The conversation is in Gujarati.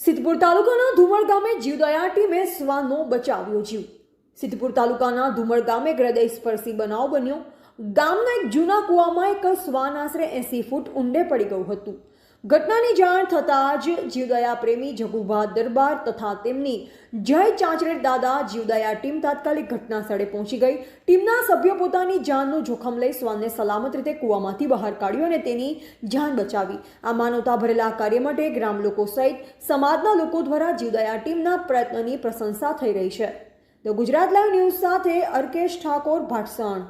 સિદ્ધપુર તાલુકાના ધુમળ ગામે જીવદયા ટીમે શ્વાનનો બચાવ્યો જીવ. સિદ્ધપુર તાલુકાના ધુમળ ગામે હૃદયસ્પર્શી બનાવ બન્યો. ગામના એક જૂના કૂવામાં એક શ્વાન આશરે એંસી ફૂટ ઊંડે પડી ગયું હતું. ઘટનાની જાણ થતાં જ જીવદયા પ્રેમી જગુભા દરબાર તથા તેમની જય ચાંચરેડ દાદા જીવદયા ટીમ તાત્કાલિક ઘટના સ્થળે પહોંચી ગઈ. ટીમના સભ્યો પોતાની જાનનું જોખમ લઈ શ્વાનને સલામત રીતે કૂવામાંથી બહાર કાઢ્યો અને તેની જાન બચાવી. આ માનવતા ભરેલા કાર્ય માટે ગ્રામ લોકો સહિત સમાજના લોકો દ્વારા જીવદયા ટીમના પ્રયત્નોની પ્રશંસા થઈ રહી છે. તો ગુજરાત લાઈવ ન્યૂઝ સાથે અર્કેશ ઠાકોર, ભાટસણ.